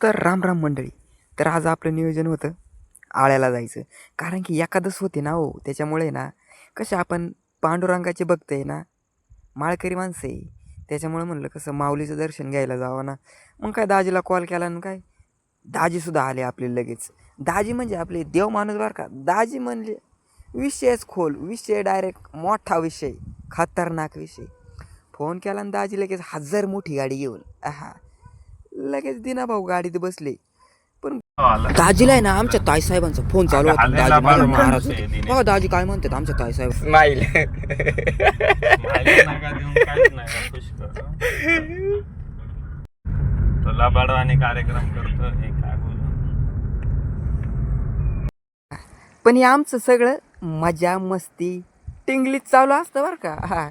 तर राम राम मंडळी. तर आज आपलं नियोजन होतं आळ्याला जायचं. कारण की एखादंच होते ना हो त्याच्यामुळे ना कसे आपण पांडुरंगाचे भक्त आहे ना माळकरी माणसं आहे. त्याच्यामुळे म्हणलं कसं माऊलीचं दर्शन घ्यायला जावं ना. मग काय दाजीला कॉल केला ना काय? दाजीसुद्धा आले आपले लगेच. दाजी म्हणजे आपले देव माणूस बरं का. दाजी म्हणले विषयच खोल विषय डायरेक्ट मोठा विषय खतरनाक विषय. फोन केला आणि दाजी लगेच हजार मोठी गाडी घेऊन. हा लगेच दिना भाऊ गाडीत बसले. पण दाजीला आहे ना आमच्या ताईसाहेबांचा फोन चालू होता. दाजी महाराज होते. बघा दाजी काय म्हणतात आमच्या स्माईल. देऊन काहीच नाही खुश कर. तुला बडा आणि कार्यक्रम करतो हे काय बोलू पण हे आमचं सगळं मजा मस्ती टिंगलीत चालू असतं बरं का. हा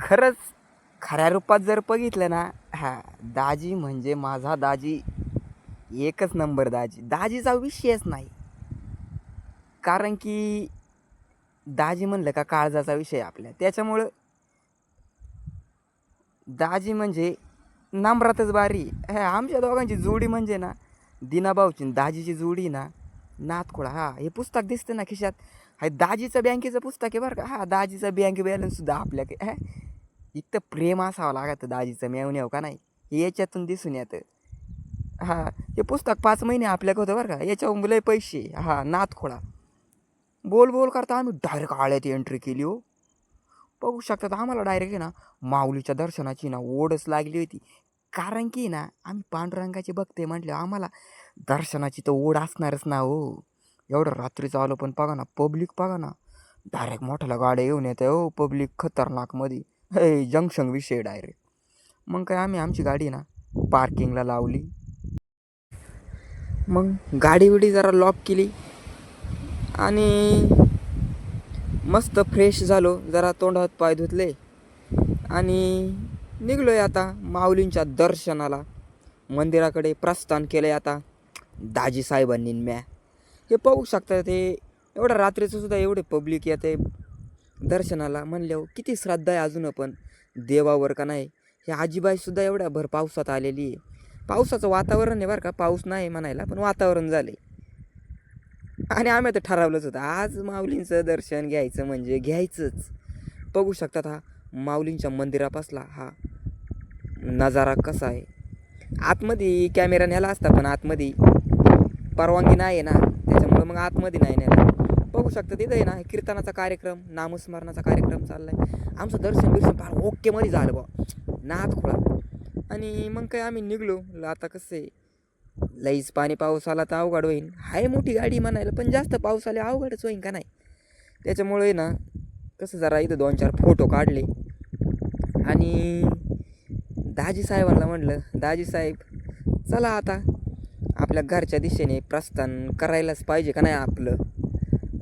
खरंच खऱ्या रूपात जर बघितलं ना हा दाजी म्हणजे माझा दाजी एकच नंबर दाजी. दाजीचा विषयच नाही. कारण की दाजी म्हणलं का काळजाचा विषय आपल्या. त्याच्यामुळं दाजी म्हणजे नम्रातच बारी हे आमच्या दोघांची जोडी म्हणजे ना दिनाभाऊची दाजीची जोडी ना नातखोळा. हा हे पुस्तक दिसतं ना खिशात. हे दाजीचं बँकेचं पुस्तक आहे बरं का. हा दाजीचा बँक बॅलन्ससुद्धा आपल्या आपल्याकडे हा इतकं प्रेम असावं लागतं दाजीचं मेवण्याव का नाही? हे याच्यातून दिसून येतं. हां हे पुस्तक पाच महिने आपल्याक होतं बरं का याच्यावर लय पैसे. हा नाथखोळा बोल बोल करता आम्ही डायरेक्ट आळ्यात एंट्री केली हो. बघू शकतात आम्हाला डायरेक्ट आहे ना माऊलीच्या दर्शनाची ना ओढच लागली होती. कारण की ना आम्ही पांडुरंगाचे बघते म्हटलं आम्हाला दर्शनाची तर ओढ असणारच ना हो. एवढं रात्रीचं आलो पण बघा ना पब्लिक बघा ना. डायरेक्ट मोठ्याला गाड्या येऊन येते हो पब्लिक खतरनाकमध्ये. जंक्शन विषय डायरेक्ट मग काय आम्ही आमची गाडी ना पार्किंगला लावली. मग गाडी बिडी जरा लॉक केली. आणि मस्त फ्रेश झालो जरा तोंडात पाय धुतले. आणि निघलो आहे आता माऊलींच्या दर्शनाला. मंदिराकडे प्रस्थान केलं आहे आता दाजी साहेबांनी म्या. हे पाहू शकता ते एवढं रात्रीचं सुद्धा एवढे पब्लिक येते. दर्शनाला म्हणल्यावर किती श्रद्धा आहे अजून पण. देवावर का नाही? हे आजीबाईसुद्धा एवढ्या भर पावसात आलेली आहे. पावसाचं वातावरण आहे बरं का. पाऊस नाही म्हणायला पण वातावरण झाले आणि आम्ही तर ठरवलंच होतं आज माऊलींचं दर्शन घ्यायचं म्हणजे घ्यायचंच. बघू शकतात हा माऊलींच्या मंदिरापासला हा नजारा कसा आहे. आतमध्ये कॅमेरा न्याला असता पण आतमध्ये परवानगी नाही आहे ना. त्याच्यामुळं मग आतमध्ये नाही न्याला बघू शकता तिथं आहे ना कीर्तनाचा कार्यक्रम नामस्मरणाचा कार्यक्रम चालला आहे आमचं दर्शन बिर्शन फार ओकेमध्ये झालं बा नाथ खोळा. आणि मग काय आम्ही निघलो आता कसं आहे लईच पाणी पाऊस आला तर अवघड होईन. हाय मोठी गाडी म्हणायला पण जास्त पाऊस आले अवघडच होईन का नाही? त्याच्यामुळे ना कसं जरा इथं दोन चार फोटो काढले. आणि दाजी साहेबांना म्हटलं दाजी साहेब चला आता. आपल्या घरच्या दिशेने प्रस्थान करायलाच पाहिजे का नाही आपलं?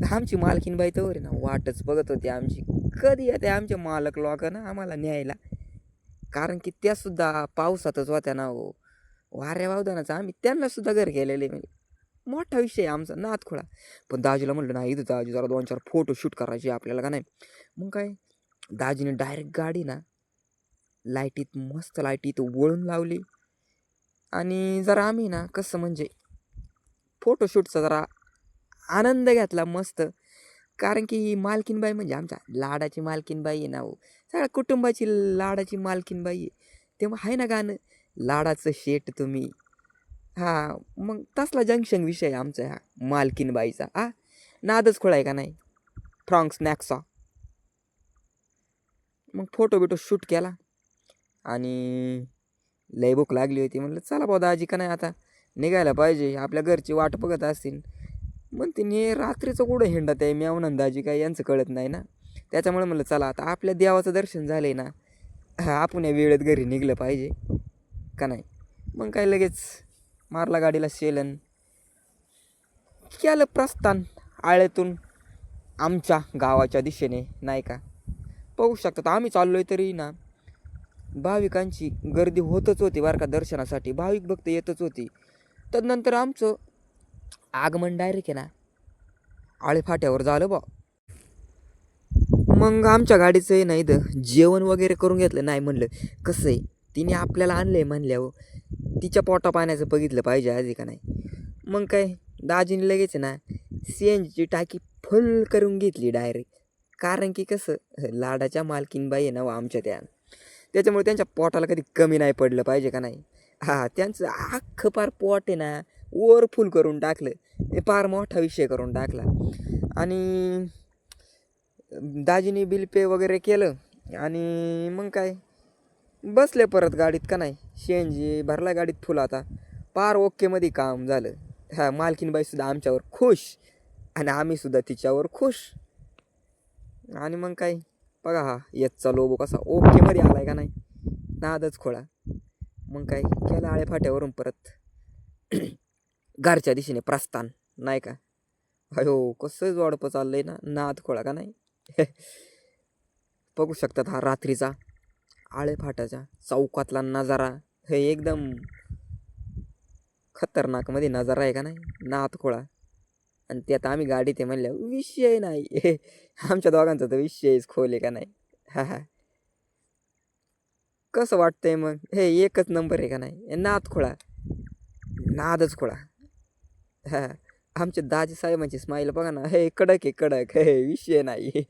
आमची मालकीनबाई तर ना वाटच बघत होती आमची. कधी येते आमच्या मालक लोकांना ना आम्हाला न्यायला? कारण की त्यासुद्धा पावसातच होत्या ना हो. वाऱ्या वावदानाचा आम्ही त्यांना सुद्धा घर गेलेले म्हणजे मोठा विषय आहे आमचा नाथखोळा पण दाजीला म्हटलं नाही इथं दाजी जरा दोन चार फोटो शूट करायचे आपल्याला का नाही? मग काय दाजीने डायरेक्ट गाडी ना लाईटीत मस्त लाईटीत वळून लावली. आणि जरा आम्ही ना कसं म्हणजे फोटोशूटचा जरा आनंद घेतला मस्त. कारण की ही मालकीनबाई म्हणजे आमच्या लाडाची मालकीनबाई आहे ना हो. सगळ्या कुटुंबाची लाडाची मालकीनबाई आहे. तेव्हा आहे ना गाणं लाडाचं शेट तुम्ही. हां मग तसला जंक्शन विषय आहे आमचा हा मालकीनबाईचा. हा नादच खोळा आहे का नाही? फ्रॉंग स्नॅक्सचा मग फोटो बिटो शूट केला. आणि लय भूक लागली होती. म्हणलं चला भाऊ दाजी का नाही आता? निघायला पाहिजे. आपल्या घरची वाट बघत असतील. मग ने रात्रीचं कुठं हिंडत आहे? म्यावनं दाजी काय यांचं कळत नाही ना? त्याच्यामुळे म्हणलं चला आता आपल्या देवाचं दर्शन झालं आहे ना हा, आपण या वेळेत घरी निघलं पाहिजे का नाही? मग काय लगेच मारला गाडीला शेलन. केलं प्रस्थान आळ्यातून आमच्या गावाच्या दिशेने नाही का? पाहू शकतात आम्ही चाललो आहे तरी ना भाविकांची गर्दी होतच होती बरं का दर्शनासाठी. भाविक भक्त येतच होती. तदनंतर आमचं आगमन डायरेक्ट आहे ना. आळे फाट्यावर झालं बा. मग आमच्या गाडीचं आहे ना इथं जेवण वगैरे करून घेतलं नाही म्हणलं. कसं आहे? तिने आपल्याला आणलं आहे म्हणल्यावर हो. तिच्या पोटा पाण्याचं बघितलं पाहिजे आधी का नाही. मग काय दाजीने लगेच ना सी एन जीची टाकी फुल करून घेतली डायरेक्ट कारण की कसं लाडाच्या मालकीनबाई आहे ना हो आमच्या त्या. त्याच्यामुळे त्यांच्या पोटाला कधी कमी नाही पडलं पाहिजे का नाही. हा त्यांचं अख्खं पार पोट आहे ना ओवरफुल करून टाकलं. ते फार मोठा विषय करून टाकला. आणि दाजीने बिल पे वगैरे केलं. आणि मग काय? बसले परत गाडीत का नाही? सी एन जी भरला गाडीत फुल आता. पार ओकेमध्ये काम झालं. ह्या मालकीनबाईसुद्धा आमच्यावर खुश. आणि आम्हीसुद्धा तिच्यावर खुश. आणि मग काय? बघा हा येतचा लोबो कसा ओकेमध्ये आला आहे का नाही? नादच खोळा. मग काय? केला आळेफाट्यावरून परत. घरच्या दिशेने प्रस्थान नाही का? अयो कसं जोडपं चाललंय ना नाद खोळा का नाही? बघू शकतात हा रात्रीचा आळेफाटाचा चौकातला नजारा. हे एकदम खतरनाकमध्ये नजारा आहे का नाही? नाद खोळा. आणि आता आम्ही गाडीत आहे म्हणल्या विषय नाही. आमच्या दोघांचा तर विषयच खोल आहे का नाही? हा हा कसं वाटतंय मग? हे एकच नंबर आहे का नाही? नाद खोळा. नादच खोळा. आमचे दाजी साहेबांची म्हणजे स्माईल बघा ना. हे कडक आहे कडक. हे विषय नाही.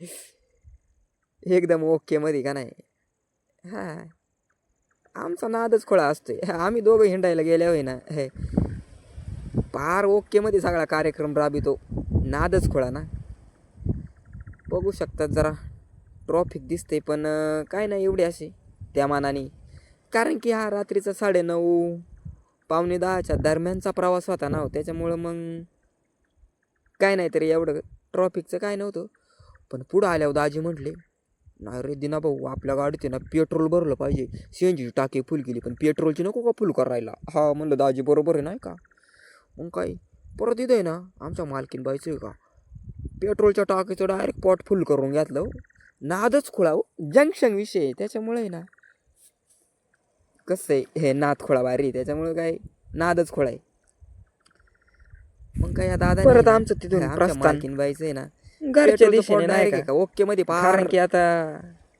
एकदम ओके मध्ये का नाही? हा. आमचा नादच खोळा असतोय. आम्ही दोघं हिंडायला गेल्या होय ना हे पार ओके मध्ये सगळा कार्यक्रम राबितो. नादच खोळा ना. बघू शकतात जरा ट्रॉफिक दिसते पण काय नाही एवढी अशी त्या मानाने. कारण की हा रात्रीचा साडेनऊ पावणे दहाच्या दरम्यानचा प्रवास होता ना हो, त्याच्यामुळं मग काय नाही तरी एवढं ट्रॉफिकचं काय नव्हतं. पण पुढं आल्यावर दाजी म्हटले नाही रे दिना भाऊ आपल्या गाडीत ना पेट्रोल भरलं पाहिजे. सी एन जी टाकी फुल केली पण पेट्रोलची नको का फुल करायला? हा म्हणलं दाजी बरोबर आहे नाही का? मग काय परत इथं आहे ना आमच्या मालकीन बाईचं आहे का? पेट्रोलच्या टाकीचं डायरेक्ट पॉट फुल करून घेतलं हो. नादच खुळा हो. जंक्शन विषय आहे, त्याच्यामुळे आहे ना कसं आहे हे नाद खोळा भारी त्याच्यामुळे काय नादच खोळा आहे. मग काय या दादा परत आमचं तिथून प्रस्थान. बाईचं आहे ना घरच्या दिशेने नाही का? ओके मध्ये कारण की आता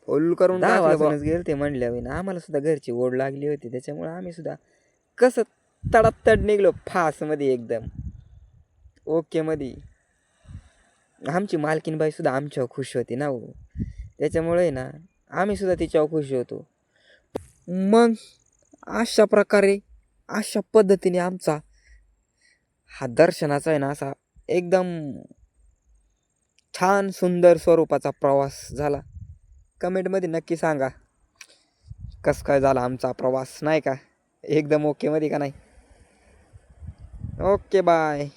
फुल करून दहा टाकलं बुवा. वाजूनच गेले ते म्हणल्या होईना आम्हाला सुद्धा घरची ओढ लागली होती त्याच्यामुळे आम्ही सुद्धा कसं तडातड निघलो फासमध्ये एकदम. ओके मध्ये आमची मालकीनबाई सुद्धा आमच्यावर खुश होती ना हो. त्याच्यामुळे ना आम्ही सुद्धा तिच्यावर खुश होतो. मग अशा प्रकारे अशा पद्धतीने आमचा हा दर्शनाचा आहे ना असा एकदम छान सुंदर स्वरूपाचा प्रवास झाला. कमेंटमध्ये नक्की सांगा कसं काय झाला आमचा प्रवास? नाही का? एकदम ओकेमध्ये का नाही? Okay bye